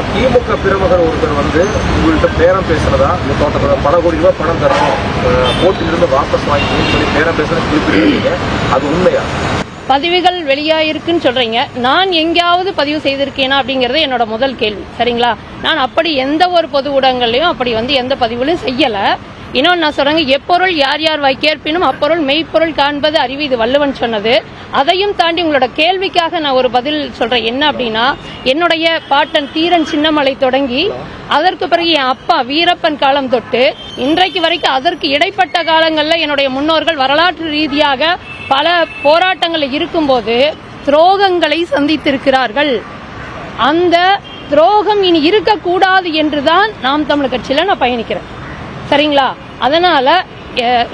திமுக பிரமுகர் ஒருத்தர் வந்து உங்கள்கிட்ட பேரம் பேசுறதா? இந்த தோட்டத்தோட பல கோடி ரூபாய் பணம் தரணும். அஹ், போட்டியிலிருந்து வாபஸ் வாங்கிக்கணும்னு சொல்லி பேரம் பேசுறது குறிப்பிட்டிருக்கீங்க. அது உண்மையா? பதிவுகள் வெளியாயிருக்குன்னு சொல்றீங்க. நான் எங்கேயாவது பதிவு செய்திருக்கேனா அப்படிங்கறது என்னோட முதல் கேள்வி. சரிங்களா? நான் அப்படி எந்த ஒரு பொது ஊடகங்களையும் அப்படி வந்து எந்த பதிவுலையும் செய்யல. இன்னொன்று நான் சொல்றேங்க எப்பொருள் யார் யார் வைக்கேற்பினும் அப்பொருள் மெய்ப்பொருள் காண்பது அறிவு இது வள்ளுவன் சொன்னது. அதையும் தாண்டி உங்களோட கேள்விக்காக நான் ஒரு பதில் சொல்றேன். என்ன அப்படின்னா என்னுடைய பாட்டன் தீரன் சின்னமலை தொடங்கி அதற்கு பிறகு என் அப்பா வீரப்பன் காலம் தொட்டு இன்றைக்கு வரைக்கும் அதற்கு இடைப்பட்ட காலங்களில் என்னுடைய முன்னோர்கள் வரலாற்று ரீதியாக பல போராட்டங்களில் இருக்கும்போது துரோகங்களை சந்தித்திருக்கிறார்கள். அந்த துரோகம் இனி இருக்கக்கூடாது என்றுதான் நாம் தமிழ் கட்சியில நான் பயணிக்கிறேன். சரிங்களா? அதனால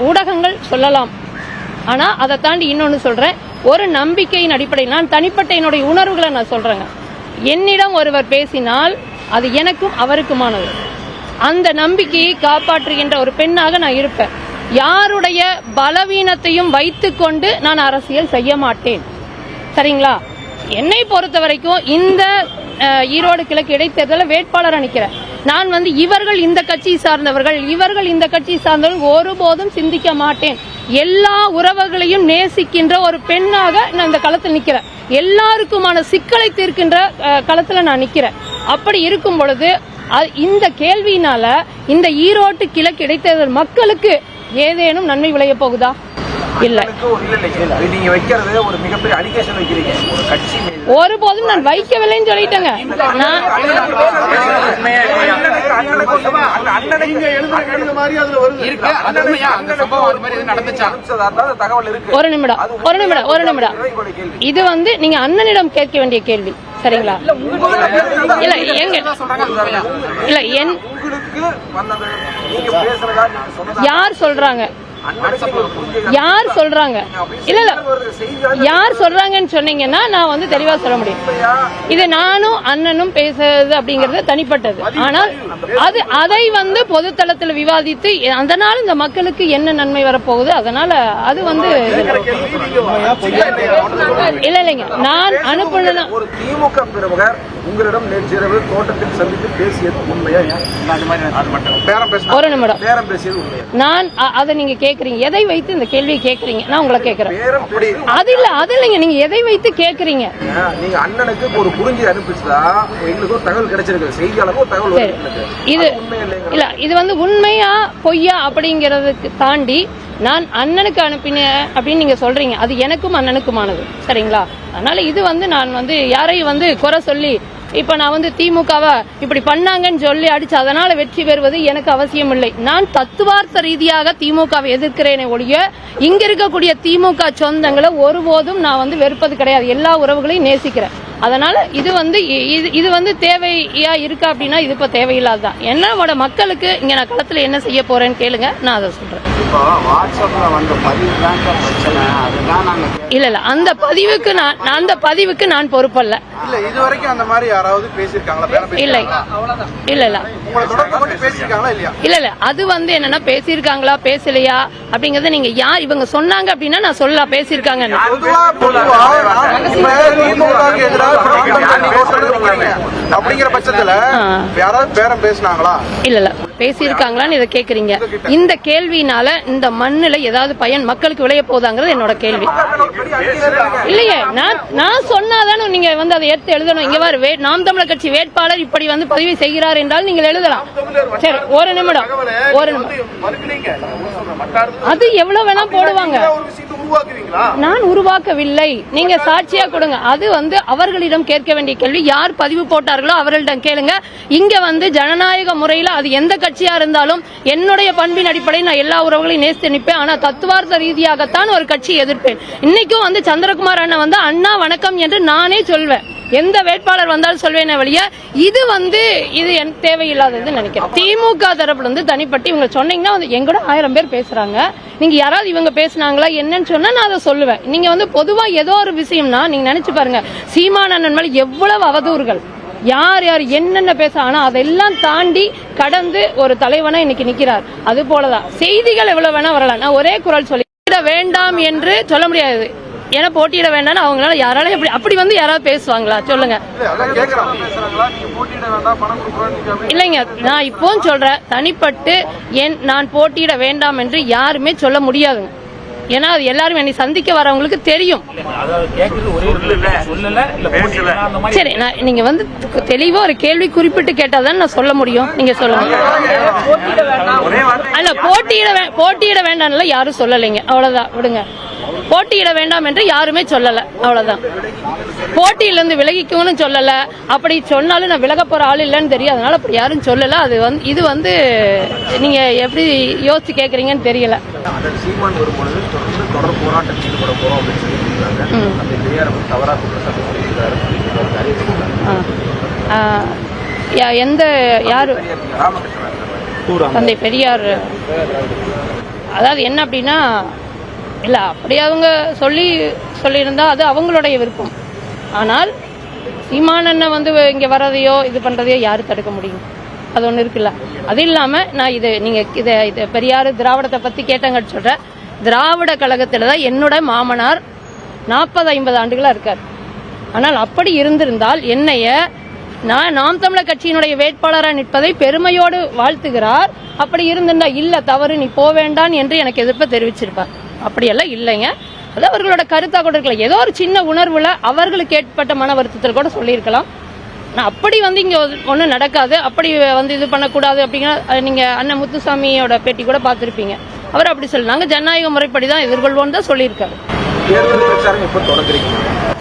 ஊடகங்கள் சொல்லலாம். ஆனா அதை தாண்டி இன்னொன்னு சொல்றேன். ஒரு நம்பிக்கையின் அடிப்படையில் நான் தனிப்பட்ட என்னுடைய உணர்வுகளை நான் சொல்றேங்க. என்னிடம் ஒருவர் பேசினால் அது எனக்கும் அவருக்குமானது. அந்த நம்பிக்கையை காப்பாற்றுகின்ற ஒரு பெண்ணாக நான் இருப்பேன். யாருடைய பலவீனத்தையும் வைத்துக்கொண்டு நான் அரசியல் செய்ய மாட்டேன். சரிங்களா? என்னை பொறுத்த வரைக்கும் இந்த ஈரோடு கிழக்கு இடைத்தேர்தலில் வேட்பாளராக நிற்கிறேன் நான் வந்து இவர்கள் இந்த கட்சியை சார்ந்தவர்கள் இவர்கள் இந்த கட்சியை சார்ந்தவர்கள் ஒருபோதும் சிந்திக்க மாட்டேன். எல்லா உறவுகளையும் நேசிக்கின்ற ஒரு பெண்ணாக நான் இந்த களத்தில் நிற்கிறேன் எல்லாருக்குமான சிக்கலை தீர்க்கின்ற களத்தில் நான் நிற்கிறேன் அப்படி இருக்கும் பொழுது இந்த கேள்வியினால இந்த ஈரோட்டு கிழக்கு இடைத்தேர்தல் மக்களுக்கு ஏதேனும் நன்மை விளைய போகுதா? இல்லை மக்களுக்கு ஒரு- இல்ல இல்ல இது நீங்க வைக்கிறது ஒரு மிகப்பெரிய அலிகேஷன் வைக்கிறீங்க ஒரு கட்சி மீது ஒருபோதும் நான் வைக்கவில்லைன்னு சொல்லிட்டேங்க நான் ஒரு நிமிடம் ஒரு நிமிடம் ஒரு நிமிடம் இது வந்து நீங்க அண்ணனிடம் கேட்க வேண்டிய கேள்வி சரிங்களா இல்ல எங்க இல்ல என் யார் சொல்றாங்க யார் சொல்றாங்க? இல்ல இல்ல. யார் சொல்றாங்கன்னு சொன்னீங்கன்னா நான் வந்து தெளிவா சொல்ல முடியும். இது நானும் அண்ணனும் பேசுறது அப்படிங்கறது தனிப்பட்டது. ஆனால் அது அதை வந்து பொதுத்தளத்துல விவாதித்து அதனால இந்த மக்களுக்கு என்ன நன்மை வரப்போகுது அதனால அது வந்து இல்ல இல்லைங்க. நான் அனுப்புன ஒரு திமுக பிரமுகர் உங்களிடம் நேற்றிரவு தோட்டத்தில் சந்தித்து பேசியது உண்மையா? அது மாதிரி அது மட்டும். பேரம் பேச ஒரு நிமிடம். பேரம் பேசியது உண்மையா? நான் அ- அதை நீங்க கேக்குறீங்க. எதை வைத்து இந்த கேள்வியை கேக்குறீங்க? நான் உங்களை கேக்குறேன். அது இல்ல அது இல்லைங்க. நீங்க எதை வைத்து கேக்குறீங்க? நீங்க அண்ணனுக்கு ஒரு குறுஞ்சி அனுப்பிச்சுதா எங்களுக்கு தகவல் கிடைச்சிருக்கு தகவல் இது இல்ல இது வந்து உண்மையா பொய்யா அப்படிங்கறதுக்கு தாண்டி நான் அண்ணனுக்கு அனுப்பினேன் அப்படின்னு நீங்க சொல்றீங்க. அது எனக்கும் அண்ணனுக்குமானது. சரிங்களா? அதனால இது வந்து நான் வந்து யாரையும் வந்து குறை சொல்லி இப்ப நான் வந்து திமுகவை இப்படி பண்ணாங்கன்னு சொல்லி அடிச்சு அதனால வெற்றி பெறுவது எனக்கு அவசியம் இல்லை நான் தத்துவார்த்த ரீதியாக திமுகவை எதிர்க்கிறேனே ஒழிய இங்க இருக்கக்கூடிய திமுக சொந்தங்களை ஒருபோதும் நான் வந்து வெறுப்பது கிடையாது. எல்லா உறவுகளையும் நேசிக்கிறேன். அதனால இது வந்து இது இது வந்து தேவையா இருக்கா அப்படின்னா இது இப்ப தேவையில்லாததான் என்னோட மக்களுக்கு இங்க நான் களத்துல என்ன செய்ய போறேன்னு கேளுங்க நான் அதை சொல்றேன். இல்ல இல்ல அந்த பதிவுக்கு நான் அந்த பதிவுக்கு நான் பொறுப்பல்ல. இல்ல இது வரைக்கும் அந்த மாதிரி யாராவது பேசியிருக்காங்களா? பேரம் பேசி இல்லை இல்ல இல்ல. உங்களை தொடர்பு கொண்டு பேசியிருக்காங்களா இல்லையா? இல்ல இல்ல அது வந்து என்னன்னா பேசியிருக்காங்களா பேசலையா அப்படிங்கறத நீங்க யார் இவங்க சொன்னாங்க அப்படின்னா நான் சொல்லலாம் பேசியிருக்காங்க அப்படிங்கிற பட்சத்துல. யாராவது பேரம் பேசினாங்களா? இல்ல இல்ல. பேசியிருக்காங்களான்னு இதை கேக்குறீங்க. இந்த கேள்வினால இந்த மண்ணுல ஏதாவது பயன் மக்களுக்கு விளைய போதாங்கிறது என்னோட கேள்வி. இல்லையே நான் நான் சொன்னாதானே நீங்க வந்து அதை எடுத்து எழுதணும். இங்க பாரு வே- நாம் தமிழர் கட்சி வேட்பாளர் இப்படி வந்து பதிவு செய்கிறார் என்றால் நீங்கள் எழுதலாம். சரி ஒரு நிமிடம் ஒரு நிமிடம். அது எவ்வளவு வேணா போடுவாங்க. நான் உருவாக்கவில்லை. நீங்க சாட்சியா கொடுங்க. அது வந்து அவர்களிடம் கேட்க வேண்டிய கேள்வி. யார் பதிவு போட்டார்களோ அவர்களிடம் கேளுங்க. இங்க வந்து ஜனநாயக முறையில அது எந்த கட்சியா இருந்தாலும் என்னுடைய பண்பின் அடிப்படையில் நான் எல்லா உறவுகளையும் நேசித்து நிற்பேன். ஆனா தத்துவார்த்த ரீதியாகத்தான் ஒரு கட்சியை எதிர்ப்பேன். இன்னைக்கும் வந்து சந்திரகுமார் அண்ணன் வந்து அண்ணா வணக்கம் என்று நானே சொல்வேன். எந்த வேட்பாளர் வந்தாலும் சொல்வேனே வழிய இது வந்து இது என் தேவையில்லாததுன்னு நினைக்கிறேன். திமுக தரப்புல இருந்து தனிப்பட்டு இவங்க சொன்னீங்கன்னா வந்து எங்கூட ஆயிரம் பேர் பேசுறாங்க. நீங்க யாராவது இவங்க பேசுனாங்களா என்னன்னு சொன்னா நான் அதை சொல்லுவேன். நீங்க வந்து பொதுவா ஏதோ ஒரு விஷயம்னா நீங்க நினைச்சு பாருங்க சீமானண்ணன் மேல எவ்வளவு அவதூறுகள். யார் யார் என்னென்ன பேச ஆனா அதெல்லாம் தாண்டி கடந்து ஒரு தலைவனா இன்னைக்கு நிக்கிறார். அது போலதான். செய்திகள் எவ்வளவு வேணா வரலாம். நான் ஒரே குரல் சொல்லி வேண்டாம் என்று சொல்ல முடியாது. ஏன்னா போட்டியிட வேண்டாம்னு அவங்களால யாரால எப்படி அப்படி வந்து யாராவது பேசுவாங்களா? சொல்லுங்க. இல்ல, அதான் கேக்குறான். பேசுறாங்களா? நீங்க போட்டியிட வேண்டாம் பணம் கொடுக்குறோம் இல்லைங்க நான் இப்போவும் சொல்றேன் தனிப்பட்டு என் நான் போட்டியிட வேண்டாம் என்று யாருமே சொல்ல முடியாதுங்க ஏன்னா அது எல்லாரும் என்னை சந்திக்க வரவங்களுக்கு தெரியும். சரி நான் நீங்க வந்து தெளிவா ஒரு கேள்வி குறிப்பிட்டு கேட்டாதான் நான் சொல்ல முடியும். நீங்க சொல்லுங்க. அல்ல போட்டியிட போட்டியிட வேண்டாம்ல யாரும் சொல்லலைங்க. அவ்வளவுதான். விடுங்க. போட்டியிட வேண்டாம் என்று யாருமே சொல்லல. அவ்வளவுதான். போட்டியிலிருந்து விலகிக்கணும்னு சொல்லல. அப்படி சொன்னாலும் நான் விலக போற ஆள் இல்லைன்னு தெரியும் அதனால அப்படி யாரும் சொல்லல. அது வந்து இது வந்து நீங்க எப்படி யோசிச்சு கேக்குறீங்கன்னு தெரியல. எந்த யாரு? தந்தை பெரியார். அதாவது என்ன அப்படின்னா இல்லை அப்படி அவங்க சொல்லி சொல்லியிருந்தா அது அவங்களுடைய விருப்பம். ஆனால் சீமானண்ணை வந்து இங்கே வர்றதையோ இது பண்ணுறதையோ யாரும் தடுக்க முடியும்? அது ஒன்று இருக்குல்ல. அது இல்லாமல் நான் இது நீங்கள் இதை இது பெரியார் திராவிடத்தை பற்றி கேட்டங்கன்னு சொல்கிறேன் திராவிட கழகத்தில் தான் என்னோட மாமனார் நாற்பது ஐம்பது ஆண்டுகளாக இருக்கார். ஆனால் அப்படி இருந்திருந்தால் என்னைய நான் நாம் தமிழர் கட்சியினுடைய வேட்பாளராக நிற்பதை பெருமையோடு வாழ்த்துகிறார். அப்படி இருந்திருந்தா இல்லை தவறு நீ போவேண்டான் என்று எனக்கு எதிர்ப்பை தெரிவிச்சிருப்பார். அப்படியெல்லாம் இல்லைங்க. அது அவர்களோட கருத்தா கூட இருக்கலாம். ஏதோ ஒரு சின்ன உணர்வுல அவர்களுக்கு ஏற்பட்ட மன வருத்தத்தில் கூட சொல்லியிருக்கலாம். நான் அப்படி வந்து இங்க ஒன்றும் நடக்காது. அப்படி வந்து இது பண்ணக்கூடாது அப்படிங்கிற அது நீங்க அண்ணன் முத்துசாமியோட பேட்டி கூட பார்த்திருப்பீங்க. அவர் அப்படி சொல்லி நாங்க ஜனநாயக முறைப்படி தான் எதிர்கொள்வோம் தான் சொல்லியிருக்காரு.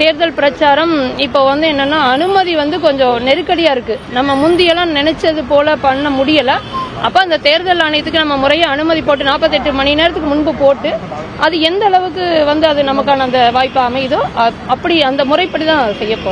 தேர்தல் பிரச்சாரம் இப்போ வந்து என்னன்னா அனுமதி வந்து கொஞ்சம் நெருக்கடியா இருக்கு. நம்ம முந்தியெல்லாம் நினைச்சது போல பண்ண முடியல. அப்ப அந்த தேர்தல் ஆணையத்துக்கு நம்ம முறையை அனுமதி போட்டு 48 மணி நேரத்துக்கு முன்பு போட்டு அது எந்த அளவுக்கு வந்து அது நமக்கான அந்த வாய்ப்பு அமையுதோ அப்படி அந்த முறைப்படி தான் செய்யப்போம்